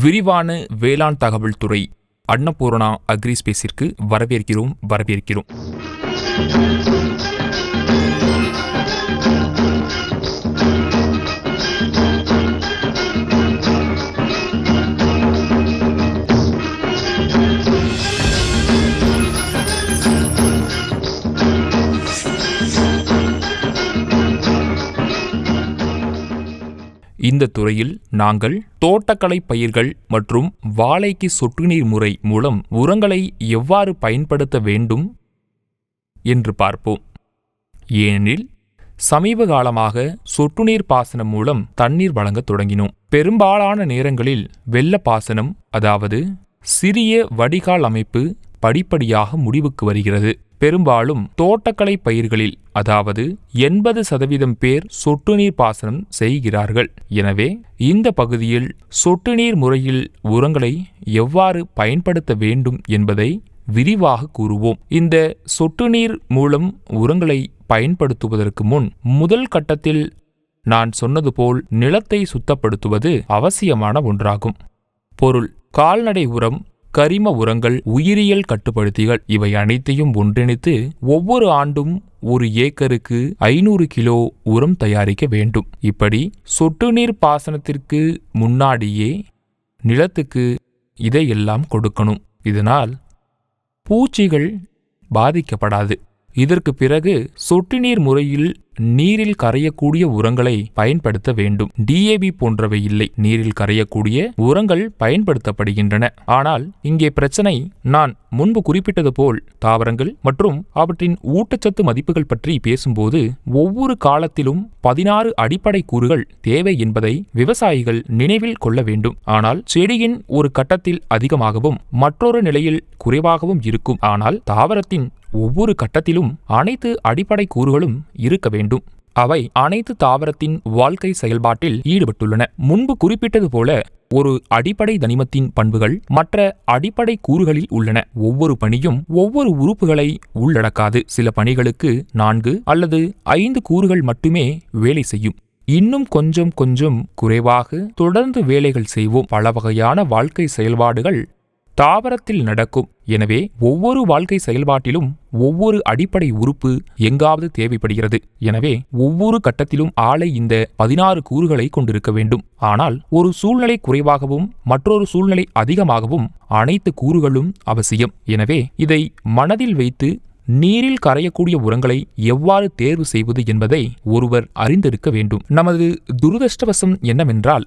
விரிவான வேளாண் தகவல் துறை அன்னபூர்ணா அக்ரிஸ்பேஸிற்கு வரவேற்கிறோம் வரவேற்கிறோம். இந்த துறையில் நாங்கள் தோட்டக்கலை பயிர்கள் மற்றும் வாழைக்கு சொட்டுநீர் முறை மூலம் உரங்களை எவ்வாறு பயன்படுத்த வேண்டும் என்று பார்ப்போம். ஏனெனில் சமீப காலமாக சொட்டுநீர் பாசனம் மூலம் தண்ணீர் வழங்க தொடங்கினோம். பெரும்பாலான நேரங்களில் வெள்ள பாசனம் அதாவது சிறிய வடிகால் அமைப்பு படிப்படியாக முடிவுக்கு வருகிறது. பெரும்பாலும் தோட்டக்கலை பயிர்களில் அதாவது எண்பது சதவீதம் பேர் சொட்டு நீர் பாசனம் செய்கிறார்கள். எனவே இந்த பகுதியில் சொட்டு நீர் முறையில் உரங்களை எவ்வாறு பயன்படுத்த வேண்டும் என்பதை விரிவாக கூறுவோம். இந்த சொட்டு நீர் மூலம் உரங்களை பயன்படுத்துவதற்கு முன் முதல் கட்டத்தில் நான் சொன்னது போல் நிலத்தை சுத்தப்படுத்துவது அவசியமான ஒன்றாகும். பொருள் கால்நடை உரம் கரிம உரங்கள் உயிரியல் கட்டுப்படுத்திகள் இவை அனைத்தையும் ஒன்றிணைத்து ஒவ்வொரு ஆண்டும் ஒரு ஏக்கருக்கு ஐநூறு கிலோ உரம் தயாரிக்க வேண்டும். இப்படி சொட்டு நீர் பாசனத்திற்கு முன்னாடியே நிலத்துக்கு இதையெல்லாம் கொடுக்கணும். இதனால் பூச்சிகள் பாதிக்கப்படாது. இதற்கு பிறகு சொட்டு நீர் முறையில் நீரில் கரையக்கூடிய உரங்களை பயன்படுத்த வேண்டும். டிஏபி போன்றவை இல்லை. நீரில் கரையக்கூடிய உரங்கள் பயன்படுத்தப்படுகின்றன. ஆனால் இங்கே பிரச்சனை நான் முன்பு குறிப்பிட்டது போல் தாவரங்கள் மற்றும் அவற்றின் ஊட்டச்சத்து மதிப்புகள் பற்றி பேசும்போது ஒவ்வொரு காலத்திலும் பதினாறு அடிப்படை கூறுகள் தேவை என்பதை விவசாயிகள் நினைவில் கொள்ள வேண்டும். ஆனால் செடியின் ஒரு கட்டத்தில் அதிகமாகவும் மற்றொரு நிலையில் குறைவாகவும் இருக்கும். ஆனால் தாவரத்தின் ஒவ்வொரு கட்டத்திலும் அனைத்து அடிப்படை கூறுகளும் இருக்க வேண்டும் அவை அனைத்து தாவரத்தின் வாழ்க்கை செயல்பாட்டில் ஈடுபட்டுள்ளன. முன்பு குறிப்பிட்டது போல ஒரு அடிப்படை தனிமத்தின் பண்புகள் மற்ற அடிப்படை கூறுகளில் உள்ளன. ஒவ்வொரு பணியும் ஒவ்வொரு உறுப்புகளை உள்ளடக்காது. சில பணிகளுக்கு நான்கு அல்லது ஐந்து கூறுகள் மட்டுமே வேலை செய்யும். இன்னும் கொஞ்சம் கொஞ்சம் குறைவாக தொடர்ந்து வேலைகள் செய்வோம். பல வகையான வாழ்க்கை செயல்பாடுகள் தாவரத்தில் நடக்கும். எனவே ஒவ்வொரு வாழ்க்கை செயல்பாட்டிலும் ஒவ்வொரு அடிப்படை உறுப்பு எங்காவது தேவைப்படுகிறது. எனவே ஒவ்வொரு கட்டத்திலும் ஆலை இந்த பதினாறு கூறுகளை கொண்டிருக்க வேண்டும். ஆனால் ஒரு சூழ்நிலை குறைவாகவும் மற்றொரு சூழ்நிலை அதிகமாகவும் அனைத்து கூறுகளும் அவசியம். எனவே இதை மனதில் வைத்து நீரில் கரையக்கூடிய உரங்களை எவ்வாறு தேர்வு செய்வது என்பதை ஒருவர் அறிந்திருக்க வேண்டும். நமது துரதிருஷ்டவசம் என்னவென்றால்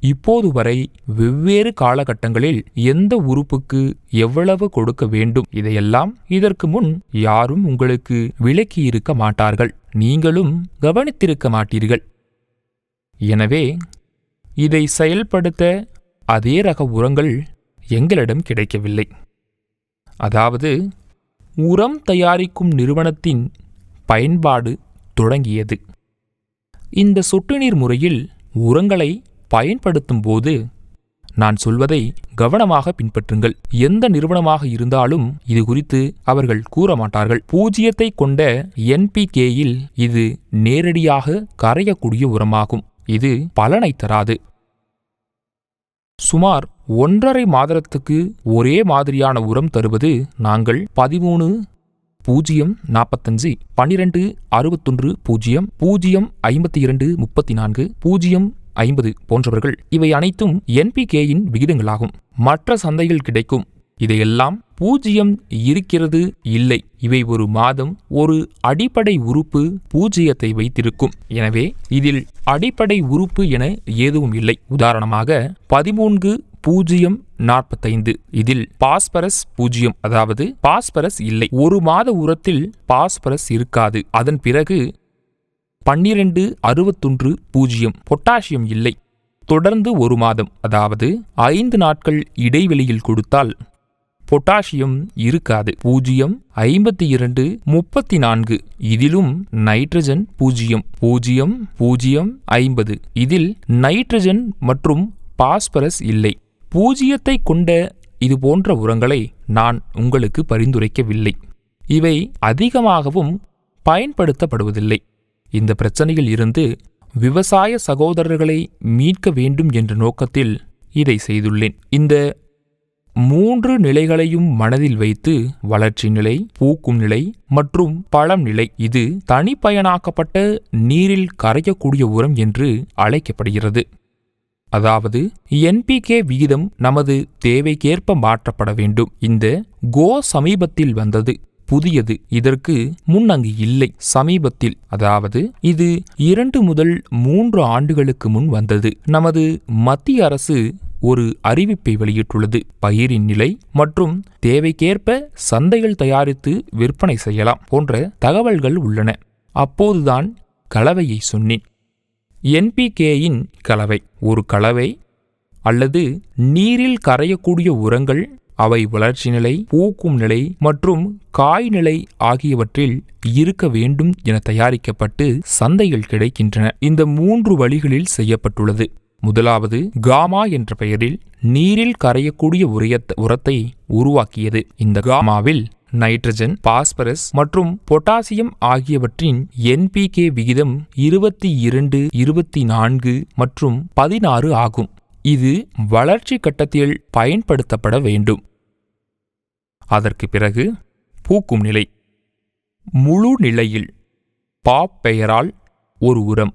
இப்போது வரை வெவ்வேறு காலகட்டங்களில் எந்த உறுப்புக்கு எவ்வளவு கொடுக்க வேண்டும்? இதையெல்லாம் இதற்கு முன் யாரும் உங்களுக்கு விளக்கியிருக்க மாட்டார்கள். நீங்களும் கவனித்திருக்க மாட்டீர்கள். எனவே இதை செயல்படுத்த அதே ரக உரங்கள் எங்களிடம் கிடைக்கவில்லை. அதாவது உரம் தயாரிக்கும் நிறுவனத்தின் பயன்பாடு தொடங்கியது. இந்த சொட்டுநீர் முறையில் உரங்களை பயன்படுத்தும் போது நான் சொல்வதை கவனமாக பின்பற்றுங்கள். எந்த நிறுவனமாக இருந்தாலும் இது குறித்து அவர்கள் கூற மாட்டார்கள் பூஜ்ஜியத்தை கொண்ட என்பிகேயில் இது நேரடியாக கரையக்கூடிய உரமாகும். இது பலனை தராது. சுமார் ஒன்றரை மாதத்துக்கு ஒரே மாதிரியான உரம் தருவது நாங்கள் பதிமூணு பூஜ்ஜியம் நாற்பத்தஞ்சு பன்னிரெண்டு அறுபத்தொன்று பூஜ்ஜியம் பூஜ்ஜியம் ஐம்பத்தி இரண்டு முப்பத்தி நான்கு பூஜ்ஜியம் ஐம்பது போன்றவர்கள். இவை அனைத்தும் என்பிகேயின் விகிதங்களாகும். மற்ற சந்தைகள் கிடைக்கும். இதையெல்லாம் பூஜ்ஜியம் இருக்கிறது இல்லை. இவை ஒரு மாதம் ஒரு அடிப்படை உறுப்பு பூஜ்ஜியத்தை வைத்திருக்கும். எனவே இதில் அடிப்படை உறுப்பு என எதுவும் இல்லை. உதாரணமாக பதிமூன்று பூஜ்ஜியம் நாற்பத்தைந்து. இதில் பாஸ்பரஸ் பூஜ்ஜியம். அதாவது பாஸ்பரஸ் இல்லை. ஒரு மாத உரத்தில் பாஸ்பரஸ் இருக்காது. அதன் பிறகு பன்னிரண்டு அறுபத்தொன்று பூஜ்ஜியம். பொட்டாசியம் இல்லை. தொடர்ந்து ஒரு மாதம் அதாவது ஐந்து நாட்கள் இடைவெளியில் கொடுத்தால் பொட்டாசியம் இருக்காது. பூஜ்ஜியம் ஐம்பத்தி இரண்டு முப்பத்தி நான்கு. இதிலும் நைட்ரஜன் பூஜ்ஜியம் பூஜ்ஜியம் பூஜ்ஜியம் ஐம்பது. இதில் நைட்ரஜன் மற்றும் பாஸ்பரஸ் இல்லை. பூஜ்ஜியத்தை கொண்ட இது போன்ற உரங்களை நான் உங்களுக்கு பரிந்துரைக்கவில்லை. இவை அதிகமாகவும் பயன்படுத்தப்படுவதில்லை. இந்த பிரச்சனையில் இருந்து விவசாய சகோதரர்களை மீட்க வேண்டும் என்ற நோக்கத்தில் இதை செய்துள்ளேன். இந்த மூன்று நிலைகளையும் மனதில் வைத்து வளர்ச்சி நிலை பூக்கும் நிலை மற்றும் பழம் நிலை இது தனிப்பயனாக்கப்பட்ட நீரில் கரையக்கூடிய உரம் என்று அழைக்கப்படுகிறது. அதாவது என்பிகே விகிதம் நமது தேவைக்கேற்ப மாற்றப்பட வேண்டும். இந்த கோ சமீபத்தில் வந்தது. புதியது இதற்கு முன் அங்கு இல்லை. சமீபத்தில் அதாவது இது இரண்டு முதல் மூன்று ஆண்டுகளுக்கு முன் வந்தது. நமது மத்திய அரசு ஒரு அறிவிப்பை வெளியிட்டுள்ளது. பயிரின் நிலை மற்றும் தேவைக்கேற்ப சந்தைகள் தயாரித்து விற்பனை செய்யலாம் போன்ற தகவல்கள் உள்ளன. அப்போதுதான் கலவையை சொன்னேன். என்பிகேயின் கலவை. ஒரு கலவை அல்லது நீரில் கரையக்கூடிய உரங்கள் அவை வளர்ச்சி நிலை பூக்கும் நிலை மற்றும் காய் நிலை ஆகியவற்றில் இருக்க வேண்டும் என தயாரிக்கப்பட்டு சந்தையில் கிடைக்கின்றன. இந்த மூன்று வழிகளில் செய்யப்பட்டுள்ளது. முதலாவது காமா என்ற பெயரில் நீரில் கரையக்கூடிய உரையத் உரத்தை உருவாக்கியது. இந்த காமாவில் நைட்ரஜன் பாஸ்பரஸ் மற்றும் பொட்டாசியம் ஆகியவற்றின் என்பிகே விகிதம் இருபத்தி இரண்டு இருபத்தி நான்கு மற்றும் பதினாறு ஆகும். இது வளர்ச்சி கட்டத்தில் பயன்படுத்தப்பட வேண்டும். அதற்கு பிறகு பூக்கும் நிலை. முழு நிலையில் பாப் பெயரால் ஒரு உரம்.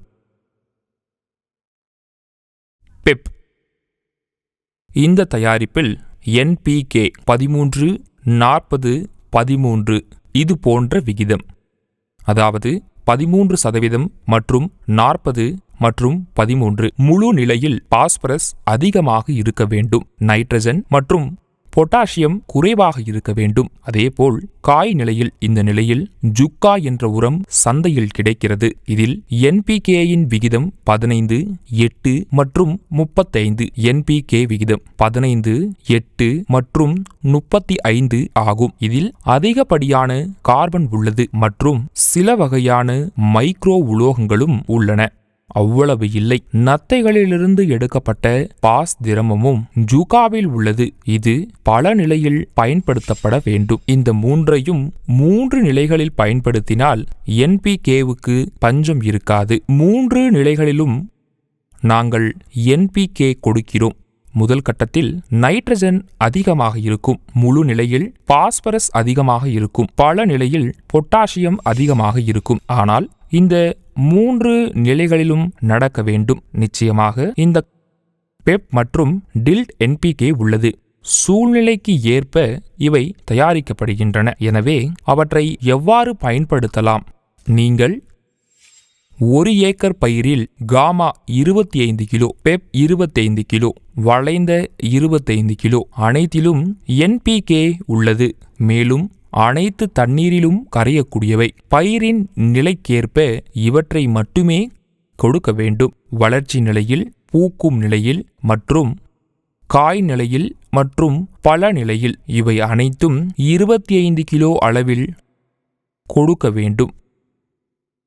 பெப். இந்த தயாரிப்பில் என்பிகே பதிமூன்று நாற்பது பதிமூன்று இது போன்ற விகிதம். அதாவது பதிமூன்று சதவீதம் மற்றும் நாற்பது மற்றும் பதிமூன்று முழு நிலையில் பாஸ்பரஸ் அதிகமாக இருக்க வேண்டும். நைட்ரஜன் மற்றும் பொட்டாசியம் குறைவாக இருக்க வேண்டும். அதேபோல் காய் நிலையில் இந்த நிலையில் ஜுக்கா என்ற உரம் சந்தையில் கிடைக்கிறது. இதில் என்பிகேயின் விகிதம் பதினைந்து எட்டு மற்றும் முப்பத்தைந்து என்பிகே விகிதம் பதினைந்து எட்டு மற்றும் முப்பத்தி ஐந்து ஆகும். இதில் அதிகப்படியான கார்பன் உள்ளது மற்றும் சில வகையான மைக்ரோ உலோகங்களும் உள்ளன. அவ்வளவு இல்லை. நத்தைகளிலிருந்து எடுக்கப்பட்ட பாஸ் திரமமும் ஜூகாவில் உள்ளது. இது பல நிலையில் பயன்படுத்தப்பட வேண்டும். இந்த மூன்றையும் மூன்று நிலைகளில் பயன்படுத்தினால் என்பிகேவுக்கு பஞ்சம் இருக்காது. மூன்று நிலைகளிலும் நாங்கள் என்பிகே கொடுக்கிறோம். முதல் கட்டத்தில் நைட்ரஜன் அதிகமாக இருக்கும். முழு நிலையில் பாஸ்பரஸ் அதிகமாக இருக்கும். பல நிலையில் பொட்டாசியம் அதிகமாக இருக்கும். ஆனால் இந்த மூன்று நிலைகளிலும் நடக்க வேண்டும். நிச்சயமாக இந்த பெப் மற்றும் டில்ட் என்பிகே உள்ளது. சூழ்நிலைக்கு ஏற்ப இவை தயாரிக்கப்படுகின்றன. எனவே அவற்றை எவ்வாறு பயன்படுத்தலாம்? நீங்கள் ஒரு ஏக்கர் பயிரில் காமா இருபத்தி ஐந்து கிலோ பெப் இருபத்தைந்து கிலோ வளைந்த இருபத்தைந்து கிலோ அனைத்திலும் என்பிகே உள்ளது. மேலும் அனைத்து தண்ணீரிலும் கரையக்கூடியவை. பயிரின் நிலைக்கேற்ப இவற்றை மட்டுமே கொடுக்க வேண்டும். வளர்ச்சி நிலையில் பூக்கும் நிலையில் மற்றும் காய் நிலையில் மற்றும் பல நிலையில் இவை அனைத்தும் இருபத்தி ஐந்து கிலோ அளவில் கொடுக்க வேண்டும்.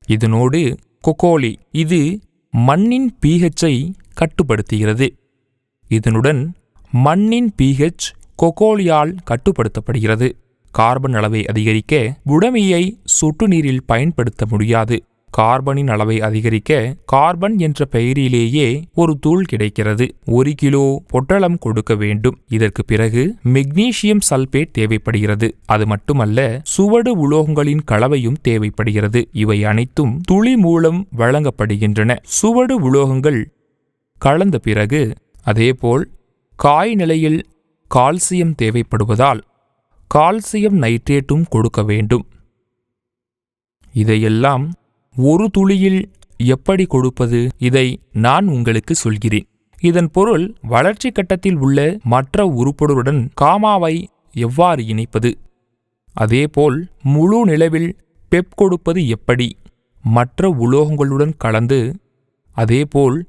இதனோடு கொக்கோலி இது மண்ணின் பிஹெச்சை கட்டுப்படுத்துகிறது. இதனுடன் மண்ணின் பிஹெச் கொக்கோலியால் கட்டுப்படுத்தப்படுகிறது. கார்பன் அளவை அதிகரிக்க உடமையை சொட்டு நீரில் பயன்படுத்த முடியாது. கார்பனின் அளவை அதிகரிக்க கார்பன் என்ற பெயரிலேயே ஒரு தூள் கிடைக்கிறது. ஒரு கிலோ பொட்டலம் கொடுக்க வேண்டும். இதற்கு பிறகு மெக்னீசியம் சல்பேட் தேவைப்படுகிறது. அது மட்டுமல்ல சுவடு உலோகங்களின் கலவையும் தேவைப்படுகிறது. இவை அனைத்தும் துளி மூலம் வழங்கப்படுகின்றன. சுவடு உலோகங்கள் கலந்த பிறகு அதேபோல் காய் நிலையில் கால்சியம் தேவைப்படுவதால் கால்சியம் நைட்ரேட்டும் கொடுக்க வேண்டும். இதையெல்லாம் ஒரு துளியில் எப்படி கொடுப்பது? இதை நான் உங்களுக்கு சொல்கிறேன். இதன் பொருள் வளர்ச்சி கட்டத்தில் உள்ள மற்ற உறுப்புடன் காமாவை எவ்வாறு இணைப்பது? அதேபோல் முழு நிலவில் பெப் கொடுப்பது எப்படி? மற்ற உலோகங்களுடன் கலந்து அதேபோல்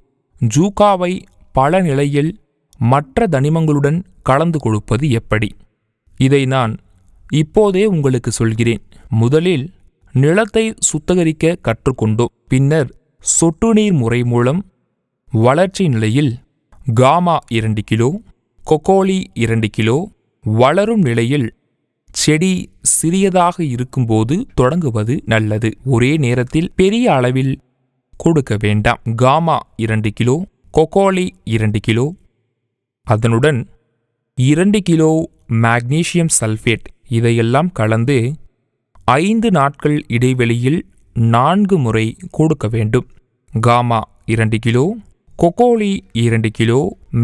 ஜூகாவை பல நிலையில் மற்ற தனிமங்களுடன் கலந்து கொடுப்பது எப்படி? இதை நான் இப்போதே உங்களுக்கு சொல்கிறேன். முதலில் நிலத்தை சுத்தகரிக்க கற்றுக்கொண்டோம் பின்னர் சொட்டு நீர் முறை மூலம் வளர்ச்சி நிலையில் காமா இரண்டு கிலோ கொக்கோலி இரண்டு கிலோ வளரும் நிலையில் செடி சிறியதாக இருக்கும்போது தொடங்குவது நல்லது. ஒரே நேரத்தில் பெரிய அளவில் கொடுக்க வேண்டாம். காமா இரண்டு கிலோ கொக்கோலி இரண்டு கிலோ அதனுடன் இரண்டு கிலோ மாக்னீசியம் சல்ஃபேட் இதையெல்லாம் கலந்து ஐந்து நாட்கள் இடைவெளியில் நான்கு முறை கொடுக்க வேண்டும். காமா இரண்டு கிலோ கொக்கோலி இரண்டு கிலோ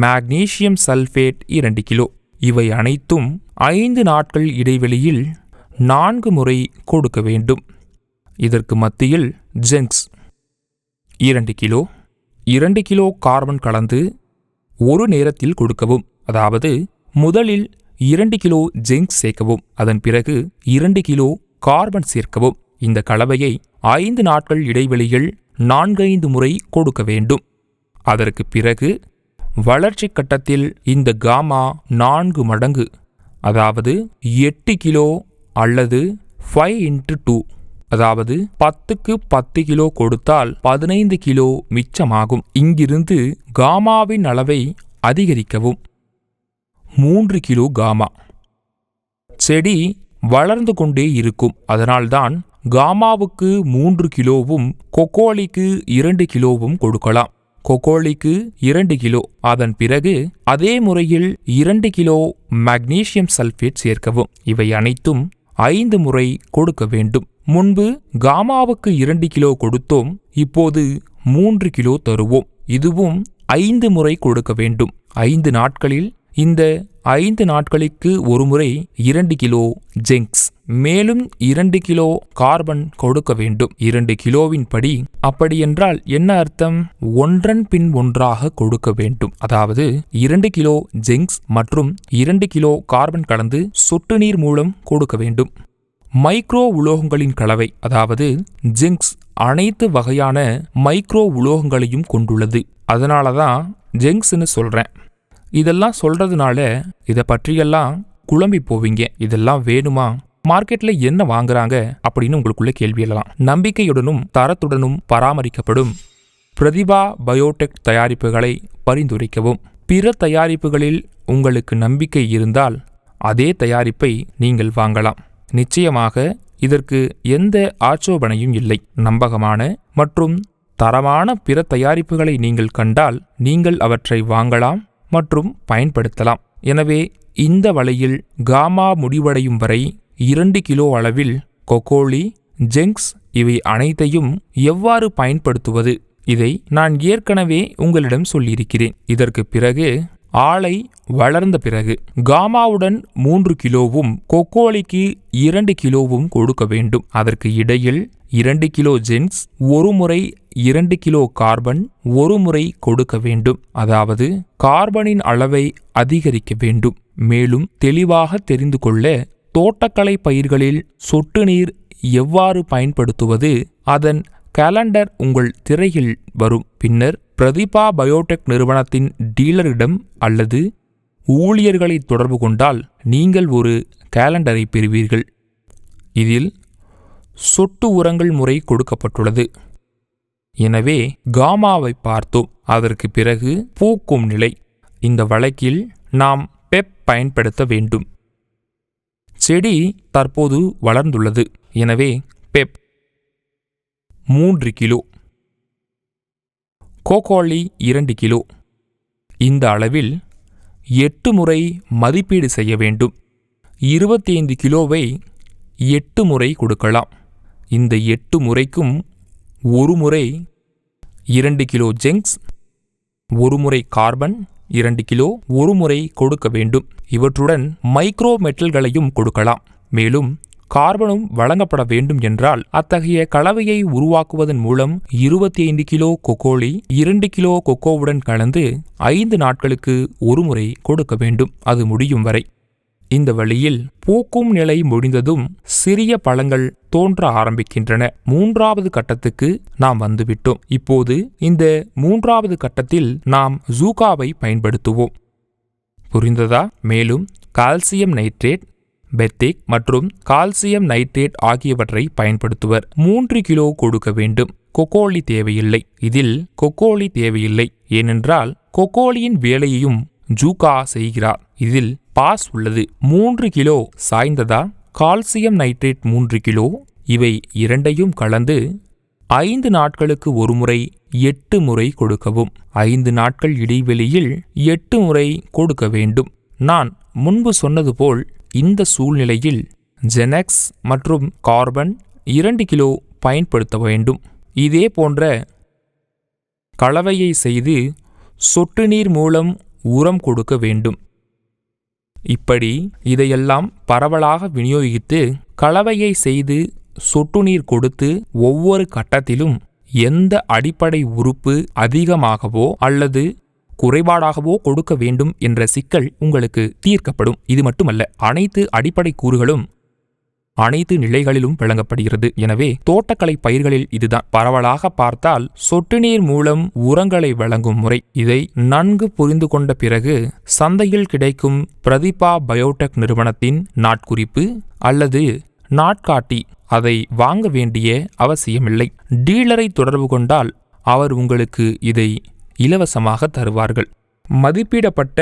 மாக்னீசியம் சல்ஃபேட் இரண்டு கிலோ. இவை அனைத்தும் ஐந்து நாட்கள் இடைவெளியில் நான்கு முறை கொடுக்க வேண்டும். இதற்கு மத்தியில் ஜெங்க்ஸ் இரண்டு கிலோ இரண்டு கிலோ கார்பன் கலந்து ஒரு நேரத்தில் கொடுக்கவும். அதாவது முதலில் இரண்டு கிலோ ஜிங்க் சேர்க்கவும் அதன் பிறகு இரண்டு கிலோ கார்பன் சேர்க்கவும். இந்த கலவையை ஐந்து நாட்கள் இடைவெளியில் நான்கைந்து முறை கொடுக்க வேண்டும். அதற்கு பிறகு வளர்ச்சி கட்டத்தில் இந்த காமா நான்கு மடங்கு அதாவது எட்டு கிலோ அல்லது ஃபைவ் இன்ட்டு டூ அதாவது பத்துக்கு பத்து கிலோ கொடுத்தால் பதினைந்து கிலோ மிச்சமாகும். இங்கிருந்து காமாவின் அளவை அதிகரிக்கவும். மூன்று கிலோ காமா. செடி வளர்ந்து கொண்டே இருக்கும். அதனால்தான் காமாவுக்கு மூன்று கிலோவும் கொக்கோலிக்கு இரண்டு கிலோவும் கொடுக்கலாம். கொக்கோலிக்கு இரண்டு கிலோ. அதன் பிறகு அதே முறையில் இரண்டு கிலோ மக்னீசியம் சல்பேட் சேர்க்கவும். இவை அனைத்தும் ஐந்து முறை கொடுக்க வேண்டும். முன்பு காமாவுக்கு இரண்டு கிலோ கொடுத்தோம். இப்போது மூன்று கிலோ தருவோம். இதுவும் ஐந்து முறை கொடுக்க வேண்டும். ஐந்து நாட்களில் இந்த ஐந்து நாட்களுக்கு ஒருமுறை இரண்டு கிலோ ஜெங்க்ஸ் மேலும் இரண்டு கிலோ கார்பன் கொடுக்க வேண்டும். இரண்டு கிலோவின் படி அப்படியென்றால் என்ன அர்த்தம்? ஒன்றன் பின் ஒன்றாக கொடுக்க வேண்டும். அதாவது இரண்டு கிலோ ஜெங்க்ஸ் மற்றும் இரண்டு கிலோ கார்பன் கலந்து சொட்டு நீர் மூலம் கொடுக்க வேண்டும். மைக்ரோ உலோகங்களின் கலவை அதாவது ஜிங்க்ஸ் அனைத்து வகையான மைக்ரோ உலோகங்களையும் கொண்டுள்ளது. அதனால தான் ஜெங்க்ஸ்னு சொல்றேன். இதெல்லாம் சொல்றதுனால இதை பற்றியெல்லாம் குழம்பி போவீங்க. இதெல்லாம் வேணுமா? மார்க்கெட்ல என்ன வாங்குறாங்க? அப்படின்னு உங்களுக்குள்ள கேள்வி எழலாம். நம்பிக்கையுடனும் தரத்துடனும் பராமரிக்கப்படும் பிரதிபா பயோடெக் தயாரிப்புகளை பரிந்துரைக்கவும். பிற தயாரிப்புகளில் உங்களுக்கு நம்பிக்கை இருந்தால் அதே தயாரிப்பை நீங்கள் வாங்கலாம். நிச்சயமாக இதற்கு எந்த ஆட்சோபனையும் இல்லை. நம்பகமான மற்றும் தரமான பிற தயாரிப்புகளை நீங்கள் கண்டால் நீங்கள் அவற்றை வாங்கலாம். மற்றும் பயன்படுத்தலாம். எனவே இந்த வலையில் காமா முடிவடையும் வரை இரண்டு கிலோ அளவில் கொக்கோலி ஜெங்க்ஸ் இவை அனைத்தையும் எவ்வாறு பயன்படுத்துவது? இதை நான் ஏற்கனவே உங்களிடம் சொல்லியிருக்கிறேன். இதற்கு பிறகு ஆலை வளர்ந்த பிறகு காமாவுடன் மூன்று கிலோவும் கொக்கோலிக்கு இரண்டு கிலோவும் கொடுக்க வேண்டும். அதற்கு இடையில் இரண்டு கிலோ ஜென்ஸ் ஒரு முறை இரண்டு கிலோ கார்பன் ஒரு முறை கொடுக்க வேண்டும். அதாவது கார்பனின் அளவை அதிகரிக்க வேண்டும். மேலும் தெளிவாக தெரிந்து கொள்ள தோட்டக்கலை பயிர்களில் சொட்டு நீர் எவ்வாறு பயன்படுத்துவது அதன் கேலண்டர் உங்கள் திரையில் வரும். பின்னர் பிரதிபா பயோடெக் நிறுவனத்தின் டீலரிடம் அல்லது ஊழியர்களை தொடர்பு கொண்டால் நீங்கள் ஒரு கேலண்டரை பெறுவீர்கள். இதில் சொட்டு உரங்கள் முறை கொடுக்கப்பட்டுள்ளது. எனவே காமாவை பார்த்தோம். அதற்கு பிறகு பூக்கும் நிலை. இந்த வழக்கில் நாம் பெப் பயன்படுத்த வேண்டும். செடி தற்போது வளர்ந்துள்ளது. எனவே பெப் மூன்று கிலோ. கோகோலி இரண்டு கிலோ. இந்த அளவில் எட்டு முறை மதிப்பீடு செய்ய வேண்டும். இருபத்தைந்து கிலோவை எட்டு முறை கொடுக்கலாம். இந்த எட்டு முறைக்கும் ஒரு முறை இரண்டு கிலோ ஜெங்க்ஸ் ஒரு முறை கார்பன் இரண்டு கிலோ ஒரு முறை கொடுக்க வேண்டும். இவற்றுடன் மைக்ரோ மெட்டல்களையும் கொடுக்கலாம். மேலும் கார்பனும் வழங்கப்பட வேண்டும் என்றால் அத்தகைய கலவையை உருவாக்குவதன் மூலம் இருபத்தி ஐந்து கிலோ கொக்கோலி இரண்டு கிலோ கொக்கோவுடன் கலந்து ஐந்து நாட்களுக்கு ஒருமுறை கொடுக்க வேண்டும். அது முடியும் வரை. இந்த வழியில் பூக்கும் நிலை முடிந்ததும் சிறிய பழங்கள் தோன்ற ஆரம்பிக்கின்றன. மூன்றாவது கட்டத்துக்கு நாம் வந்துவிட்டோம். இப்போது இந்த மூன்றாவது கட்டத்தில் நாம் ஜூகாவை பயன்படுத்துவோம். புரிந்ததா? மேலும் கால்சியம் நைட்ரேட் பெத்திக் மற்றும் கால்சியம் நைட்ரேட் ஆகியவற்றை பயன்படுத்துவர். மூன்று கிலோ கொடுக்க வேண்டும். கொக்கோலி தேவையில்லை. இதில் கொக்கோலி தேவையில்லை. ஏனென்றால் கொக்கோலியின் வேலையையும் ஜூகா செய்கிறார். இதில் பாஸ் உள்ளது. மூன்று கிலோ சாய்ந்ததா? கால்சியம் நைட்ரேட் மூன்று கிலோ. இவை இரண்டையும் கலந்து ஐந்து நாட்களுக்கு ஒருமுறை எட்டு முறை கொடுக்கவும். ஐந்து நாட்கள் இடைவெளியில் எட்டு முறை கொடுக்க வேண்டும். நான் முன்பு சொன்னது போல் இந்த சூழ்நிலையில் ஜெனக்ஸ் மற்றும் கார்பன் இரண்டு கிலோ பயன்படுத்த வேண்டும். இதே போன்ற கலவையை செய்து சொட்டு நீர் மூலம் உரம் கொடுக்க வேண்டும். இப்படி இதையெல்லாம் பரவலாக விநியோகித்து கலவையை செய்து சொட்டு நீர் கொடுத்து ஒவ்வொரு கட்டத்திலும் எந்த அடிப்படை உறுப்பு அதிகமாகவோ அல்லது குறைபாடாகவோ கொடுக்க வேண்டும் என்ற சிக்கல் உங்களுக்கு தீர்க்கப்படும். இது மட்டுமல்ல அனைத்து அடிப்படை கூறுகளும் அனைத்து நிலைகளிலும் வழங்கப்படுகிறது எனவே தோட்டக்கலை பயிர்களில் இதுதான். பரவலாக பார்த்தால் சொட்டு நீர் மூலம் உரங்களை வழங்கும் முறை. இதை நன்கு புரிந்து கொண்ட பிறகு சந்தையில் கிடைக்கும் பிரதிபா பயோடெக் நிறுவனத்தின் நாட்குறிப்பு அல்லது நாட்காட்டி அதை வாங்க வேண்டிய அவசியமில்லை. டீலரை தொடர்பு கொண்டால் அவர் உங்களுக்கு இதை இலவசமாக தருவார்கள். மதிப்பிடப்பட்ட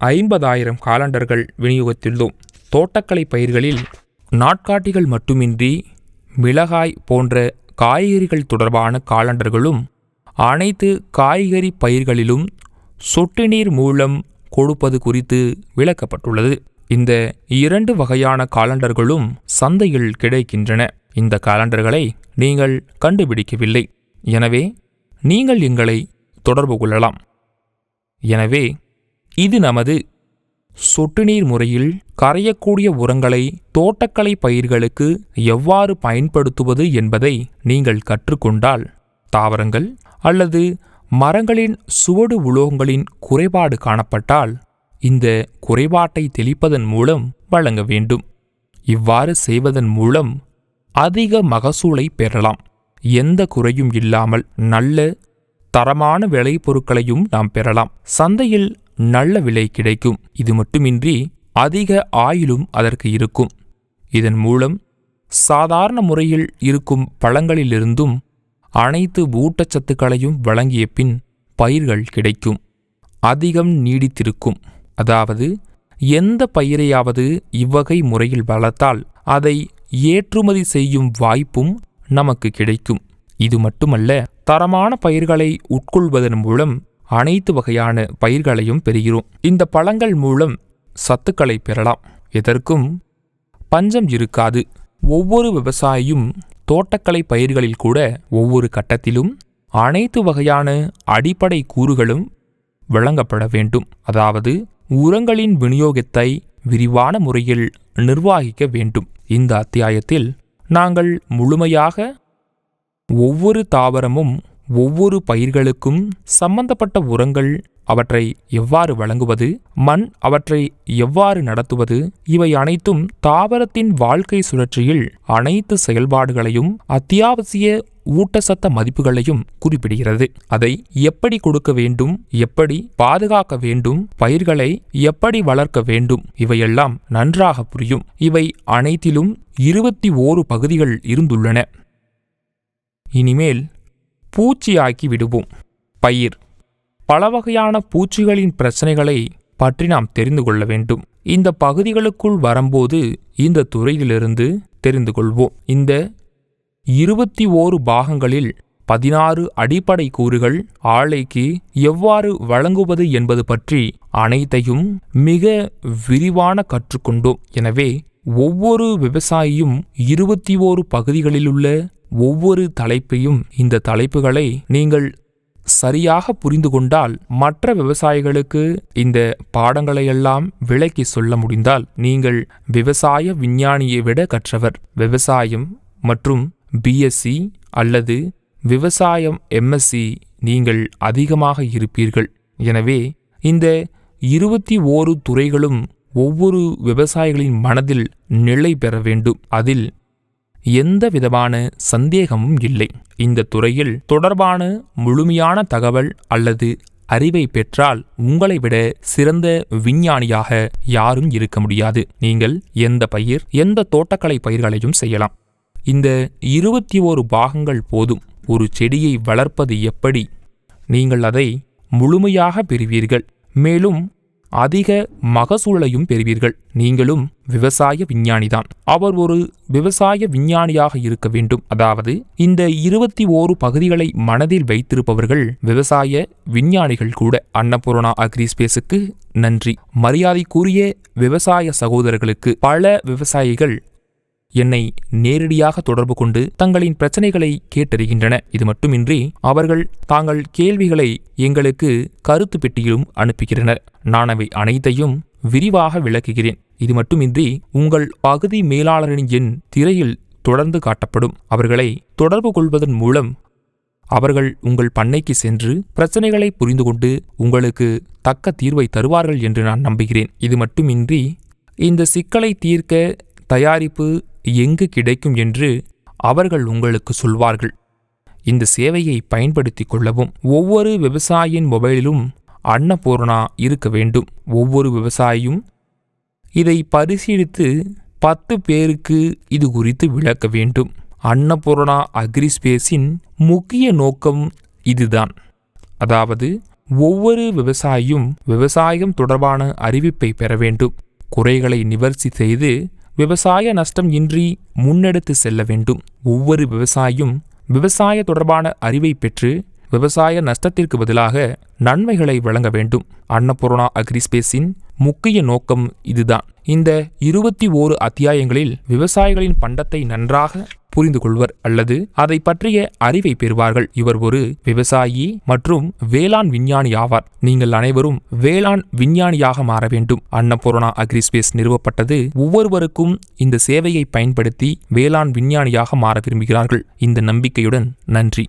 ஐம்பதாயிரம் காலண்டர்கள் விநியோகத்துள்ளோம் தோட்டக்கலை பயிர்களில் நாட்காட்டிகள் மட்டுமின்றி மிளகாய் போன்ற காய்கறிகள் தொடர்பான காலண்டர்களும் அனைத்து காய்கறி பயிர்களிலும் சொட்டு நீர் மூலம் கொடுப்பது குறித்து விளக்கப்பட்டுள்ளது. இந்த இரண்டு வகையான காலண்டர்களும் சந்தையில் கிடைக்கின்றன. இந்த காலண்டர்களை நீங்கள் கண்டுபிடிக்கவில்லை. எனவே நீங்கள் எங்களை தொடர்பு கொள்ளலாம். எனவே இது நமது சொட்டு நீர் முறையில் கரையக்கூடிய உரங்களை தோட்டக்கலை பயிர்களுக்கு எவ்வாறு பயன்படுத்துவது என்பதை நீங்கள் கற்றுக்கொண்டால் தாவரங்கள் அல்லது மரங்களின் சுவடு உலோகங்களின் குறைபாடு காணப்பட்டால் இந்த குறைபாட்டை தெளிப்பதன் மூலம் வழங்க வேண்டும். இவ்வாறு செய்வதன் மூலம் அதிக மகசூலை பெறலாம். எந்த குறையும் இல்லாமல் நல்ல தரமான விளைபொருட்களையும் நாம் பெறலாம். சந்தையில் நல்ல விலை கிடைக்கும். இது மட்டுமின்றி அதிக ஆயிலும் அதற்கு இருக்கும். இதன் மூலம் சாதாரண முறையில் இருக்கும் பழங்களிலிருந்தும் அனைத்து ஊட்டச்சத்துக்களையும் வழங்கிய பின் பயிர்கள் கிடைக்கும். அதிகம் நீடித்திருக்கும். அதாவது எந்த பயிரையாவது இவ்வகை முறையில் வளர்த்தால் அதை ஏற்றுமதி செய்யும் வாய்ப்பும் நமக்கு கிடைக்கும். இது மட்டுமல்ல தரமான பயிர்களை உட்கொள்வதன் மூலம் அனைத்து வகையான பயிர்களையும் பெறுகிறோம். இந்த பழங்கள் மூலம் சத்துக்களை பெறலாம். எதற்கும் பஞ்சம் இருக்காது. ஒவ்வொரு விவசாயியும் தோட்டக்கலை பயிர்களில் கூட ஒவ்வொரு கட்டத்திலும் அனைத்து வகையான அடிப்படை கூறுகளும் வழங்கப்பட வேண்டும். அதாவது உரங்களின் விநியோகத்தை விரிவான முறையில் நிர்வாகிக்க வேண்டும். இந்த அத்தியாயத்தில் நாங்கள் முழுமையாக ஒவ்வொரு தாவரமும் ஒவ்வொரு பயிர்களுக்கும் சம்பந்தப்பட்ட உரங்கள் அவற்றை எவ்வாறு வழங்குவது மண் அவற்றை எவ்வாறு நடத்துவது இவை அனைத்தும் தாவரத்தின் வாழ்க்கை சுழற்சியில் அனைத்து செயல்பாடுகளையும் அத்தியாவசிய ஊட்டச்சத்த மதிப்புகளையும் குறிப்பிடுகிறது. அதை எப்படி கொடுக்க வேண்டும் எப்படி பாதுகாக்க வேண்டும் பயிர்களை எப்படி வளர்க்க வேண்டும் இவையெல்லாம் நன்றாக புரியும். இவை அனைத்திலும் இருபத்தி ஓரு பகுதிகள் இருந்துள்ளன. இனிமேல் பூச்சியாக்கி விடுவோம். பயிர். பல வகையான பூச்சிகளின் பிரச்சனைகளை பற்றி நாம் தெரிந்து கொள்ள வேண்டும். இந்த பகுதிகளுக்குள் வரும்போது இந்த துறையிலிருந்து தெரிந்து கொள்வோம். இந்த இருபத்தி ஓரு பாகங்களில் பதினாறு அடிப்படை கூறுகள் ஆலைக்கு எவ்வாறு வழங்குவது என்பது பற்றி அனைத்தையும் மிக விரிவான கற்றுக்கொண்டோம். எனவே ஒவ்வொரு விவசாயியும் இருபத்தி ஓரு பகுதிகளிலுள்ள ஒவ்வொரு தலைப்பையும் இந்த தலைப்புகளை நீங்கள் சரியாக புரிந்து கொண்டால் மற்ற விவசாயிகளுக்கு இந்த பாடங்களையெல்லாம் விளக்கி சொல்ல முடிந்தால் நீங்கள் விவசாய விஞ்ஞானியை விட கற்றவர். விவசாயம் மற்றும் பிஎஸ்சி அல்லது விவசாயம் எம்எஸ்சி நீங்கள் அதிகமாக இருப்பீர்கள். எனவே இந்த இருபத்தி ஓரு துறைகளும் ஒவ்வொரு விவசாயிகளின் மனதில் நிலை பெற வேண்டும். அதில் எந்த விதமான சந்தேகமும் இல்லை. இந்த துறையில் தொடர்பான முழுமையான தகவல் அல்லது அறிவை பெற்றால் உங்களை விட சிறந்த விஞ்ஞானியாக யாரும் இருக்க முடியாது. நீங்கள் எந்த பயிர் எந்த தோட்டக்கலை பயிர்களையும் செய்யலாம். இந்த இருபத்தி ஓரு பாகங்கள் போதும். ஒரு செடியை வளர்ப்பது எப்படி? நீங்கள் அதை முழுமையாக பெறுவீர்கள். மேலும் அதிக மகசூலையும் பெறுவீர்கள். நீங்களும் விவசாய விஞ்ஞானிதான். அவர் ஒரு விவசாய விஞ்ஞானியாக இருக்க வேண்டும். அதாவது இந்த இருபத்தி ஓரு பகுதிகளை மனதில் வைத்திருப்பவர்கள் விவசாய விஞ்ஞானிகள் கூட. அன்னபூர்ணா அக்ரிஸ்பேஸுக்கு நன்றி. மரியாதைக்குரிய விவசாய சகோதரர்களுக்கு பல விவசாயிகள் என்னை நேரடியாக தொடர்பு கொண்டு தங்களின் பிரச்சனைகளை கேட்டறிகின்றன. இது மட்டுமின்றி அவர்கள் தாங்கள் கேள்விகளை எங்களுக்கு கருத்து பெட்டியிலும் அனுப்புகின்றனர். நான் அவை அனைத்தையும் விரிவாக விளக்குகிறேன். இது மட்டுமின்றி உங்கள் பகுதி மேலாளரின் எண் திரையில் தொடர்ந்து காட்டப்படும். அவர்களை தொடர்பு கொள்வதன் மூலம் அவர்கள் உங்கள் பண்ணைக்கு சென்று பிரச்சனைகளை புரிந்து கொண்டு உங்களுக்கு தக்க தீர்வை தருவார்கள் என்று நான் நம்புகிறேன். இது மட்டுமின்றி இந்த சிக்கலை தீர்க்க தயாரிப்பு எங்கு கிடைக்கும் என்று அவர்கள் உங்களுக்கு சொல்வார்கள். இந்த சேவையை பயன்படுத்திக் கொள்ளவும் ஒவ்வொரு விவசாயியின் மொபைலிலும் அன்னபூர்ணா இருக்க வேண்டும். ஒவ்வொரு விவசாயியும் இதை பரிசீலித்து பத்து பேருக்கு இது குறித்து விளக்க வேண்டும். அன்னபூர்ணா அக்ரிஸ்பேஸின் முக்கிய நோக்கம் இதுதான். அதாவது ஒவ்வொரு விவசாயியும் விவசாயம் தொடர்பான அறிவிப்பை பெற வேண்டும். குறைகளை நிவர்த்தி செய்து விவசாய நஷ்டம் இன்றி முன்னெடுத்து செல்ல வேண்டும். ஒவ்வொரு விவசாயியும் விவசாய தொடர்பான அறிவை பெற்று விவசாய நஷ்டத்திற்கு பதிலாக நன்மைகளை வழங்க வேண்டும். அன்னபூர்ணா அக்ரிஸ்பேஸின் முக்கிய நோக்கம் இதுதான். இந்த இருபத்தி ஓரு அத்தியாயங்களில் விவசாயிகளின் பண்டத்தை நன்றாக புரிந்து கொள்வர் அல்லது அதை பற்றிய அறிவை பெறுவார்கள். இவர் ஒரு விவசாயி மற்றும் வேளாண் விஞ்ஞானி ஆவார். நீங்கள் அனைவரும் வேளாண் விஞ்ஞானியாக மாற வேண்டும். அன்னபூர்ணா அக்ரிஸ்பேஸ் நிறுவப்பட்டது ஒவ்வொருவருக்கும் இந்த சேவையை பயன்படுத்தி வேளாண் விஞ்ஞானியாக மாற விரும்புகிறார்கள். இந்த நம்பிக்கையுடன் நன்றி.